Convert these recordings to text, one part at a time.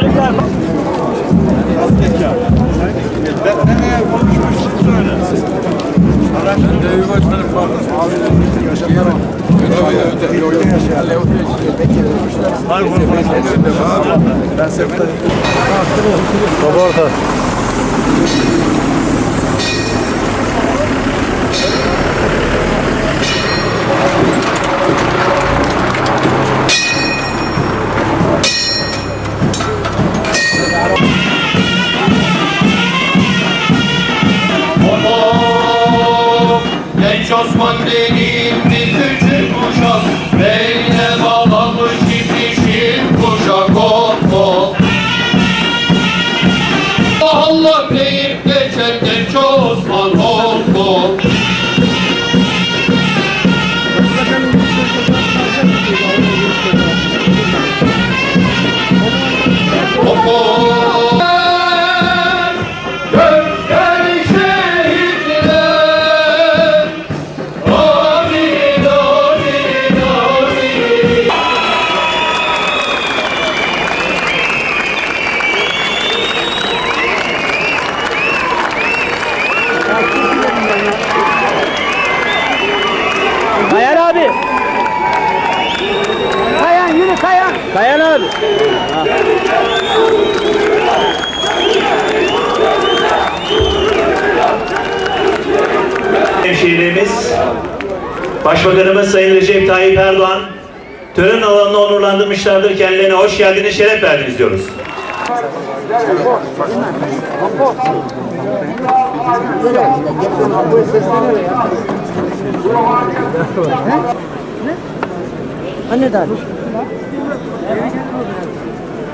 çocuklar. Ben nereye konuşmuşsun söyle. Ben de yuva çocuk vardı. Abilerim yaşamadım. Ben Sefer. Baba orada. Kayan. Abi. Hemşehrilerimiz, Başbakanımız Sayın Recep Tayyip Erdoğan tören alanını onurlandırmışlardır. Kendilerine hoş geldiniz, şeref verdiniz diyoruz. Anne daha.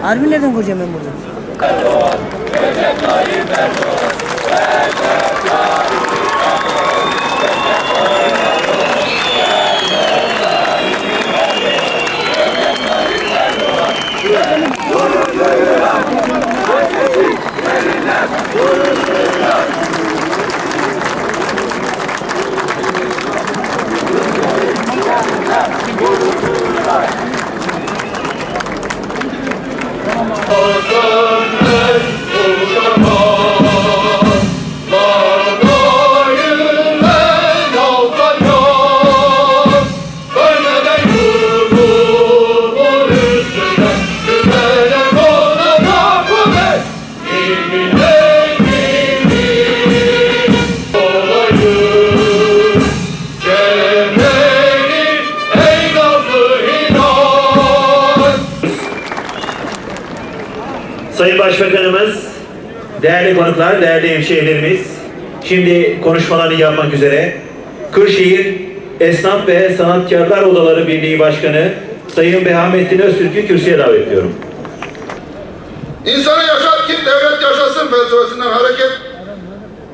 Harbi nereden koyacağım ben bunu? Lord. Sayın Başbakanımız, değerli konuklar, değerli hemşehrilerimiz, şimdi konuşmalarını yapmak üzere Kırşehir Esnaf ve Sanatkarlar Odaları Birliği Başkanı Sayın Behamettin Öztürk'ü kürsüye davet ediyorum. İnsanı yaşat ki devlet yaşasın felsefesinden hareket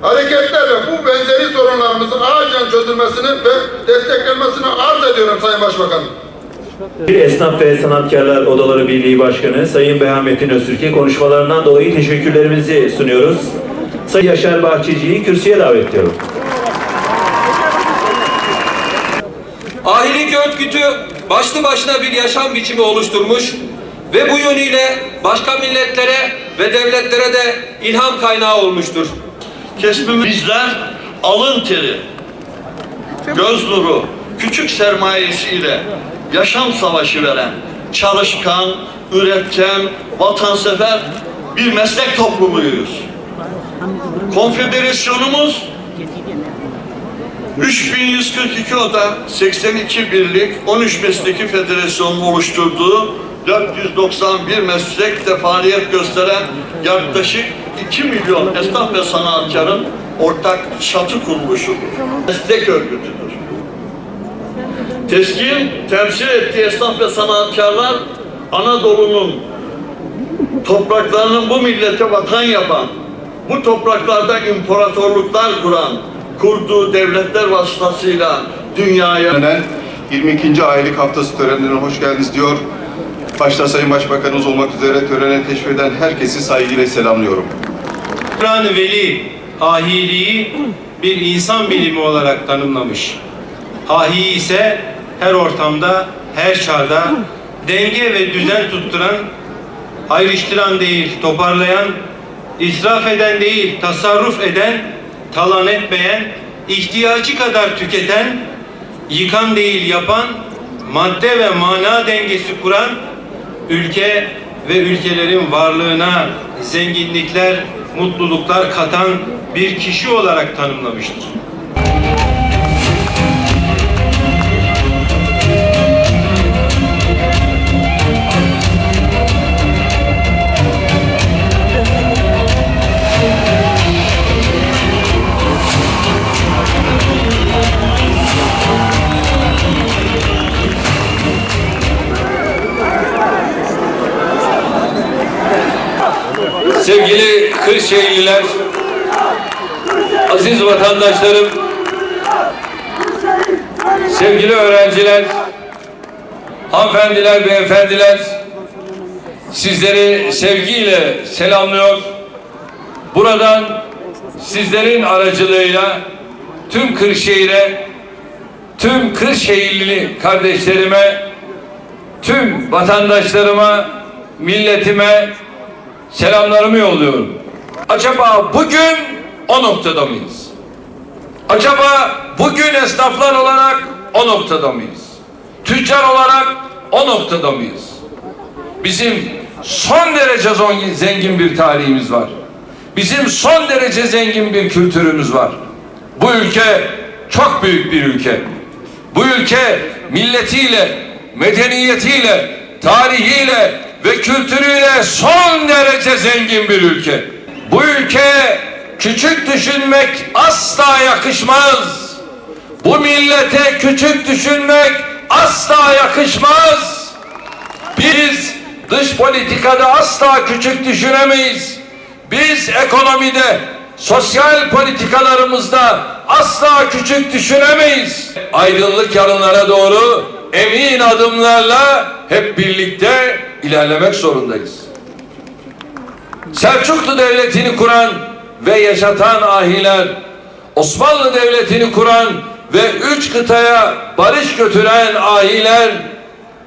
hareketlerle bu benzeri sorunlarımızın acilen çözülmesini ve desteklenmesini arz ediyorum Sayın Başbakanım. Esnaf ve Sanatkarlar Odaları Birliği Başkanı Sayın Behamettin Öztürk'e konuşmalarından dolayı teşekkürlerimizi sunuyoruz. Sayın Yaşar Bahçeci'yi kürsüye davet ediyorum. Ahilik örgütü başlı başına bir yaşam biçimi oluşturmuş ve bu yönüyle başka milletlere ve devletlere de ilham kaynağı olmuştur. Kesbimiz bizler alın teri, göz nuru, küçük sermayesiyle yaşam savaşı veren, çalışkan, üretken, vatansever bir meslek topluluğuyuz. Konfederasyonumuz 3142 oda, 82 birlik, 13 mesleki federasyonun oluşturduğu 491 meslekte faaliyet gösteren yaklaşık 2 milyon esnaf ve sanatkarın ortak çatı kuruluşudur. Meslek örgütüdür. Teskin temsil ettiği esnaf ve sanatkarlar Anadolu'nun topraklarının bu millete vatan yapan, bu topraklarda imparatorluklar kuran, kurduğu devletler vasıtasıyla dünyaya Törene 22. aylık haftası törenine hoş geldiniz diyor. Başta Sayın Başbakanımız olmak üzere törene teşrif eden herkesi saygıyla selamlıyorum. Kur'an-ı Veli ahiliği bir insan bilimi olarak tanımlamış. Ahi ise her ortamda, her çağda denge ve düzen tutturan, ayrıştıran değil, toparlayan, israf eden değil, tasarruf eden, talan etmeyen, ihtiyacı kadar tüketen, yıkan değil yapan, madde ve mana dengesi kuran, ülke ve ülkelerin varlığına zenginlikler, mutluluklar katan bir kişi olarak tanımlamıştır. Sevgili Kırşehirliler, aziz vatandaşlarım, sevgili öğrenciler, hanımefendiler, beyefendiler, sizleri sevgiyle selamlıyor. Buradan sizlerin aracılığıyla tüm Kırşehir'e, tüm Kırşehirli kardeşlerime, tüm vatandaşlarıma, milletime selamlarımı yolluyorum. Acaba bugün o noktada mıyız? Acaba bugün esnaflar olarak o noktada mıyız? Tüccar olarak o noktada mıyız? Bizim son derece zengin, bir tarihimiz var. Bizim son derece zengin bir kültürümüz var. Bu ülke çok büyük bir ülke. Bu ülke milletiyle, medeniyetiyle, tarihiyle ve kültürüyle son derece zengin bir ülke. Bu ülkeye küçük düşünmek asla yakışmaz. Bu millete küçük düşünmek asla yakışmaz. Biz dış politikada asla küçük düşünemeyiz. Biz ekonomide, sosyal politikalarımızda asla küçük düşünemeyiz. Aydınlık yarınlara doğru emin adımlarla hep birlikte ilerlemek zorundayız. Selçuklu Devleti'ni kuran ve yaşatan ahiler, Osmanlı Devleti'ni kuran ve üç kıtaya barış götüren ahiler,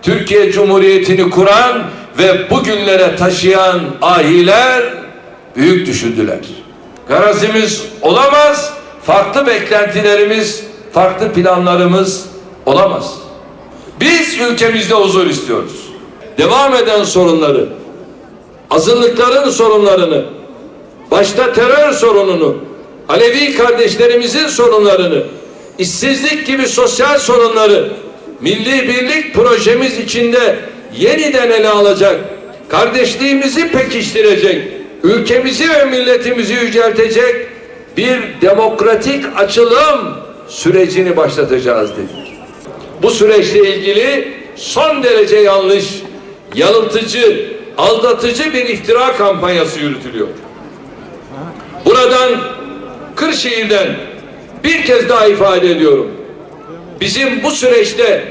Türkiye Cumhuriyeti'ni kuran ve bugünlere taşıyan ahiler büyük düşündüler. Garazimiz olamaz, farklı beklentilerimiz, farklı planlarımız olamaz. Biz ülkemizde huzur istiyoruz. Devam eden sorunları, azınlıkların sorunlarını, başta terör sorununu, Alevi kardeşlerimizin sorunlarını, işsizlik gibi sosyal sorunları milli birlik projemiz içinde yeniden ele alacak, kardeşliğimizi pekiştirecek, ülkemizi ve milletimizi yüceltecek bir demokratik açılım sürecini başlatacağız dedik. Bu süreçle ilgili son derece yanlış, yanıltıcı, aldatıcı bir iftira kampanyası yürütülüyor. Buradan Kırşehir'den bir kez daha ifade ediyorum. Bizim bu süreçte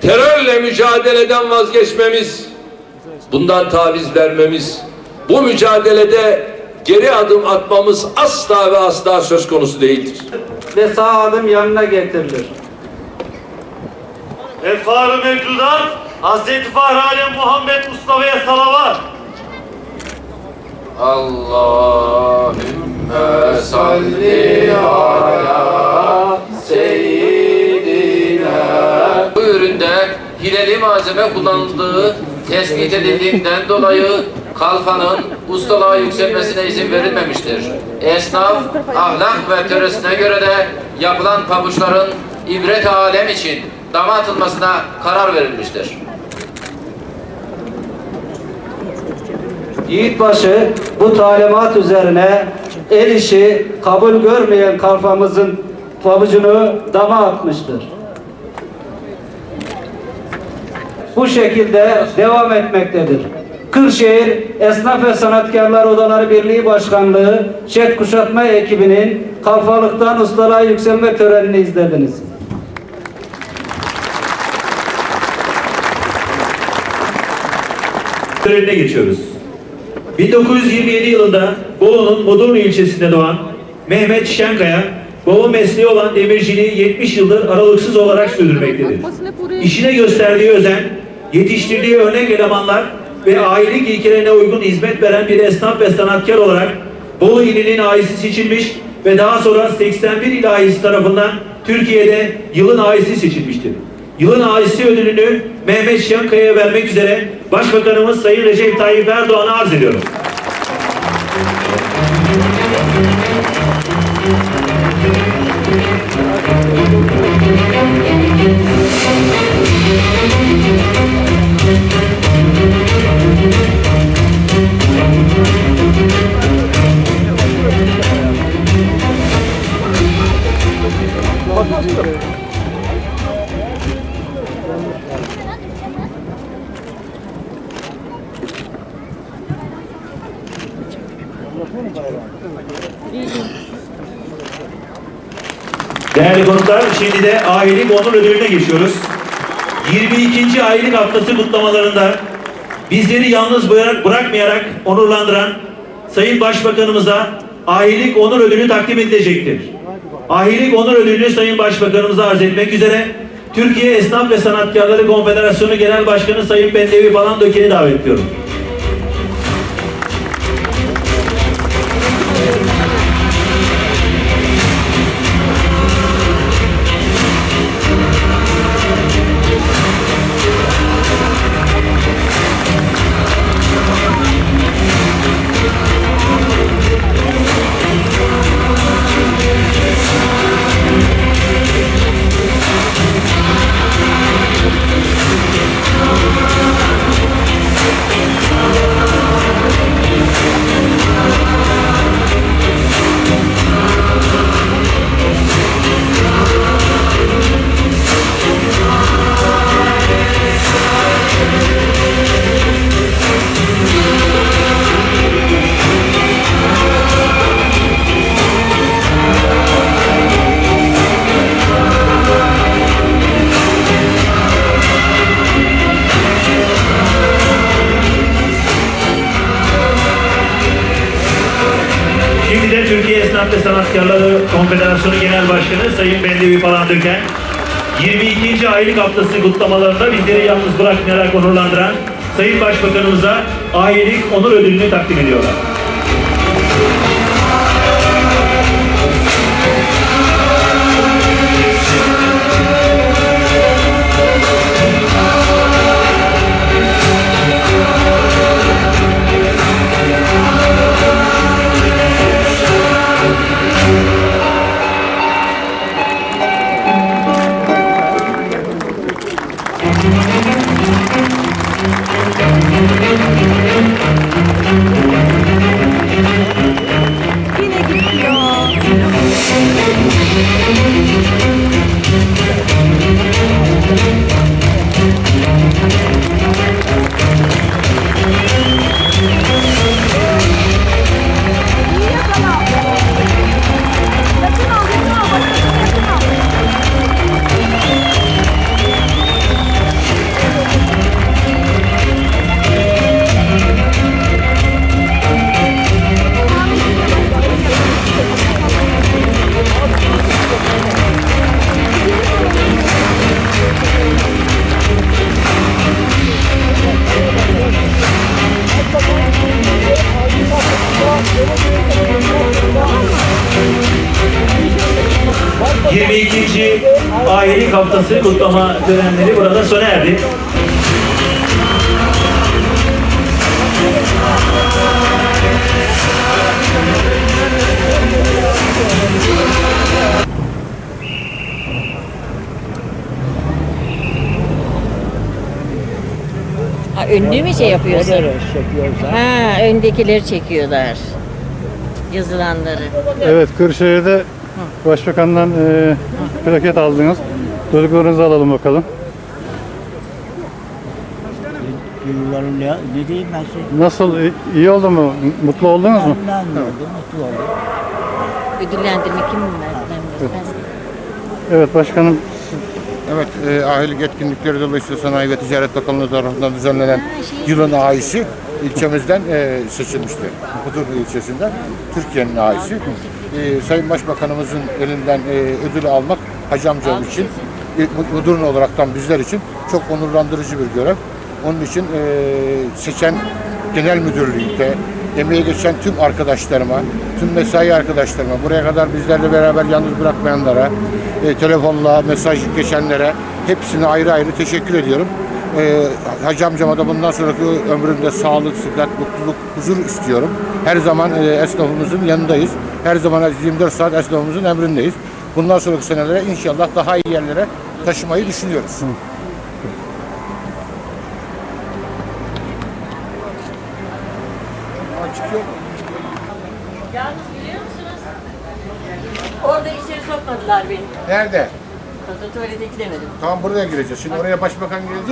terörle mücadeleden vazgeçmemiz, bundan taviz vermemiz, bu mücadelede geri adım atmamız asla ve asla söz konusu değildir. ve sağ adım yanına getirilir. Efkar-ı mevcudat Hazreti Fahri Muhammed Mustafa'ya salavat. Allahümme salli ala seyyidina Bu üründe hileli malzeme kullanıldığı tespit edildiğinden dolayı kalfanın ustalığa yükselmesine izin verilmemiştir. Esnaf, ahlak ve töresine göre de yapılan pabuçların ibret alem için dama atılmasına karar verilmiştir. Yiğitbaşı bu talimat üzerine el işi kabul görmeyen kalfamızın pabucunu dama atmıştır. Bu şekilde devam etmektedir. Kırşehir Esnaf ve Sanatkarlar Odaları Birliği Başkanlığı Çek Kuşatma ekibinin kalfalıktan ustalığa yükselme törenini izlediniz. Törenine geçiyoruz. 1927 yılında Bolu'nun Modurnu ilçesinde doğan Mehmet Şenkaya, baba mesleği olan demirciliği 70 yıldır aralıksız olarak sürdürmektedir. İşine gösterdiği özen, yetiştirdiği örnek elemanlar ve ailelik ilkelerine uygun hizmet veren bir esnaf ve sanatkar olarak Bolu ilinin ailesi seçilmiş ve daha sonra 81 il ailesi tarafından Türkiye'de yılın ailesi seçilmiştir. Yılın Ailesi ödülünü Mehmet Şankaya'ya vermek üzere Başbakanımız Sayın Recep Tayyip Erdoğan'a arz ediyorum. Değerli konuklar, şimdi de ailelik onur ödülüne geçiyoruz. 22. ailelik haftası kutlamalarında bizleri yalnız bırak- bırakmayarak onurlandıran Sayın Başbakanımıza ailelik onur ödülü takdim edilecektir. Ailelik onur ödülünü Sayın Başbakanımıza arz etmek üzere Türkiye Esnaf ve Sanatkarları Konfederasyonu Genel Başkanı Sayın Bendevi Balandöken'i davet ediyorum. Sanatkarları Konfederasyonu Genel Başkanı Sayın Bendevi Palandöken 22. aylık haftası kutlamalarında bizleri yalnız bırakmayarak onurlandıran Sayın Başbakanımıza ailelik onur ödülünü takdim ediyorlar. İyi ailelik haftası kutlama törenleri burada sona erdi. Ha, önlüğü mü şey yapıyorsun? Ha, öndekileri çekiyorlar. Yazılanları. Evet, Kırşehir'de Başbakan'dan e, plaket aldınız. Duygularınızı alalım bakalım. Duygularım ne, ne diyeyim ben size? Nasıl, iyi- iyi oldu mu? Mutlu oldunuz mu? Ben de oldum, mutlu oldum. Ödüllendirme kim verdi? Evet başkanım, Evet, e, ahilik etkinlikleri dolayısıyla Sanayi ve Ticaret Bakanlığı tarafından düzenlenen yılın ailesi ilçemizden e, seçilmişti. Budurnu ilçesinden Türkiye'nin ailesi. E, Sayın Başbakanımızın elinden e, ödülü almak Hacı amcam için, e, Budurnu olaraktan bizler için çok onurlandırıcı bir görev. Onun için e, seçen genel müdürlükte emeği geçen tüm arkadaşlarıma, tüm mesai arkadaşlarıma, buraya kadar bizlerle beraber yalnız bırakmayanlara, e, telefonla mesaj geçenlere Hepsine ayrı ayrı teşekkür ediyorum. Ee, Hacı amcama da bundan sonraki ömründe sağlık, sıhhat, mutluluk, huzur istiyorum. Her zaman e, esnafımızın yanındayız. Her zaman 24 saat esnafımızın emrindeyiz. Bundan sonraki senelere inşallah daha iyi yerlere taşımayı düşünüyoruz. Yalnız biliyor musunuz? Orada içeri sokmadılar beni. Nerede? Tuvalete gidemedim. Tamam buraya gireceğiz. Şimdi oraya başbakan gelecek.